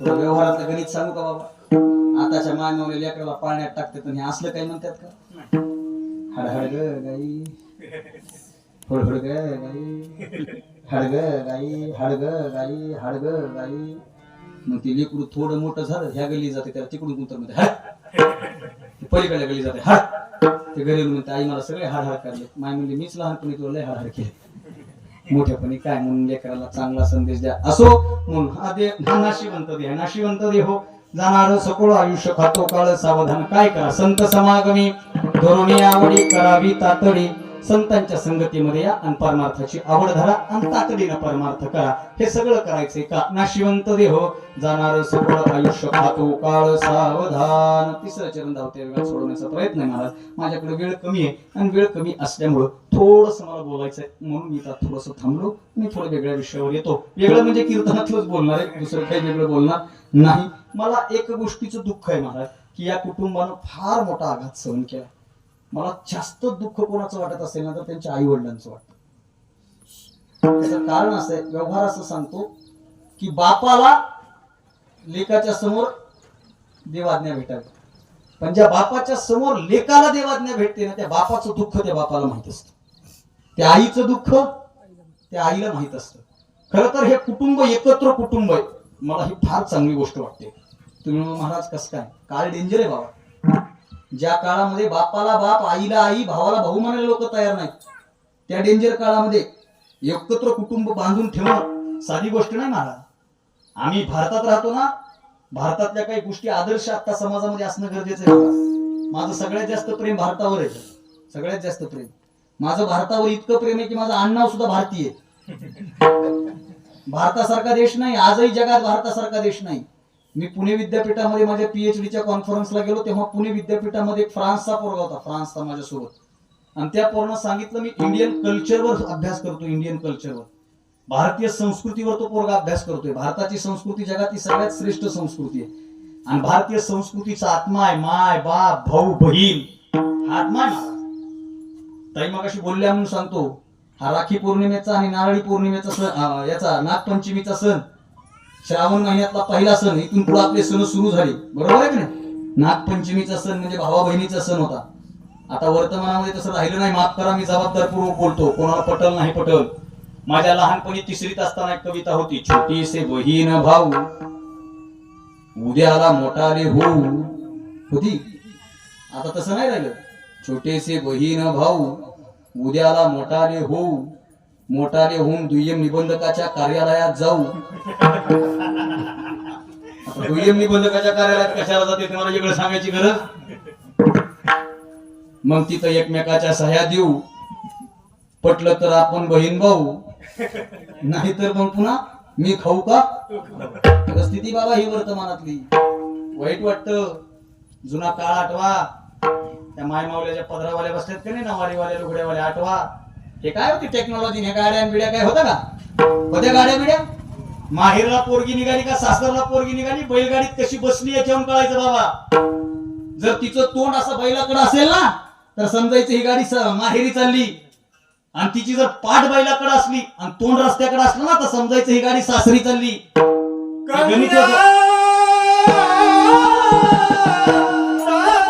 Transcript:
थोडं व्यवहारातलं गणित सांगू का बाबा? आताच्या मानवले लेकराला पाळण्यात टाकतात आणि हे असलं काय म्हणतात का? हडहड ग गाई. हडहड ग गाई. हडग गाई. हडग गाई. हडग गाई. मग ते लेकरू थोडं मोठं झालं ह्या गली जाते त्याला तिकडून कुंतर म्हणते हा पलीकडल्या गली जाते हड. ते घरी म्हणते आई मला सगळे हाड हाड काढले माय म्हणजे मीच लहानपणी तुला लय हाड हाड केले. मोठेपणी काय म्हणून लेकराला चांगला संदेश द्या. असो म्हणून हा दे हा नाशिवंत दे नाशिवंत दे हो. जाणार सकोळ आयुष्य खातो काळ सावधान. काय करा? संत समागमी धोरणी आवडी करावी तातडी. संतांच्या संगतीमध्ये या आणि परमार्थाची आवड धरा आणि तातडीनं परमार्थ करा. हे सगळं करायचंय का? नाशिवंत देहो जाणार सगळं आयुष्य खातो काळ सावधान. तिसरं चरण धावते वेळ सोडवण्याचा प्रयत्न आहे महाराज. माझ्याकडे वेळ कमी आहे आणि वेळ कमी असल्यामुळं थोडस मला बोलायचंय म्हणून मी आता थोडस थांबलो. मी थोडं वेगळ्या विषयावर येतो. वेगळं म्हणजे कीर्तनातलंच बोलणार आहे. दुसरं काही वेगळं बोलणार नाही. मला एक गोष्टीचं दुःख आहे महाराज की या कुटुंबानं फार मोठा आघात सहन केला. मला जास्त दुःख कोणाचं वाटत असेल ना तर त्यांच्या आई वडिलांचं वाटतं. त्याचं कारण असं आहे व्यवहार असं सांगतो की बापाला लेखाच्या समोर देवाज्ञा भेटावी. पण ज्या बापाच्या समोर लेकाला देवाज्ञा भेटते ना त्या बापाचं दुःख त्या बापाला माहीत असतं. त्या आईचं दुःख त्या आईला माहीत असतं. खरं तर हे कुटुंब एकत्र कुटुंब आहे. मला ही फार चांगली गोष्ट वाटते. तुम्ही म्हणा, महाराज कसं काय? काळ डेंजर आहे बाबा. ज्या काळामध्ये बापाला बाप आईला आई भावाला भाऊ म्हणायला लोक तयार नाहीत त्या डेंजर काळामध्ये एकत्र कुटुंब बांधून ठेवणं साधी गोष्ट नाही मला आम्ही भारतात राहतो ना भारतातल्या काही गोष्टी आदर्श आता समाजामध्ये असणं गरजेचं आहे माझं सगळ्यात जास्त प्रेम भारतावर आहे. सगळ्यात जास्त प्रेम. माझं भारतावर इतकं प्रेम आहे की माझं अण्णाव सुद्धा भारतीय भारतासारखा देश नाही आजही जगात भारतासारखा देश नाही. मी पुणे विद्यापीठामध्ये माझ्या पीएचडीच्या कॉन्फरन्सला गेलो तेव्हा पुणे विद्यापीठामध्ये फ्रान्सचा पोरगा होता फ्रान्सचा माझ्यासोबत. आणि त्या पोरानं सांगितलं मी इंडियन कल्चरवर अभ्यास करतो इंडियन कल्चरवर भारतीय संस्कृतीवर तो पोरगा अभ्यास करतोय. भारताची संस्कृती जगातली सगळ्यात श्रेष्ठ संस्कृती आहे. आणि भारतीय संस्कृतीचा आत्मा आहे माय बाप भाऊ बहीण. हा आत्मा आहे ताई मग अशी बोलल्या म्हणून सांगतो हा राखी पौर्णिमेचा आणि नारळी पौर्णिमेचा सण याचा नागपंचमीचा सण श्रावण महिन्यातला पहिला सण इथून पुढे आपले सण सुरू झाले. बरोबर आहे की नाही? नागपंचमीचा सण म्हणजे भावा बहिणीचा सण होता. आता वर्तमानामध्ये तसं राहिलं नाही. माफ करा मी जबाबदारपूर्वक बोलतो. कोणाला पटल नाही पटल. माझ्या लहानपणी तिसरीत असताना एक कविता होती. छोटीसे बहीण भाऊ उद्याला मोठाले होऊ. होती? आता तसं नाही राहिलं. छोटेसे बहीण भाऊ उद्याला मोठाले होऊ. मोठाले होऊन दुय्यम निबंधकाच्या कार्यालयात जाऊ. दुय्यम निबंधकाच्या कार्यालयात कशाला जाते तुम्हाला वेगळं सांगायची गरज? मग तिथं एकमेकाच्या सह्या देऊ. पटलं तर आपण बहीण भाऊ. नाहीतर मग पुन्हा मी खाऊ का? परिस्थिती बाबा ही वर्तमानातली. वाईट वाटत. जुना काळ आठवा. त्या मायमावल्याच्या पदरावाल्या बसतात का नाही? नवारीवाल्या लुगड्यावाल्या आठवा. हे काय होती टेक्नॉलॉजी हे गाड्या बिड्या काय होतं का? होत्या गाड्या बिड्या माहेरला पोरगी निघाली का सासरला पोरगी निघाली? बैलगाडीत कशी बसली याच्यावरून कळायचं बाबा. जर तिचं तोंड असं बैलाकडे असेल ना तर समजायचं ही गाडी माहेरी चालली. आणि तिची जर पाठ बैलाकडे असली आणि तोंड रस्त्याकडे असलं ना तर समजायचं ही गाडी सासरी चालली. गणित.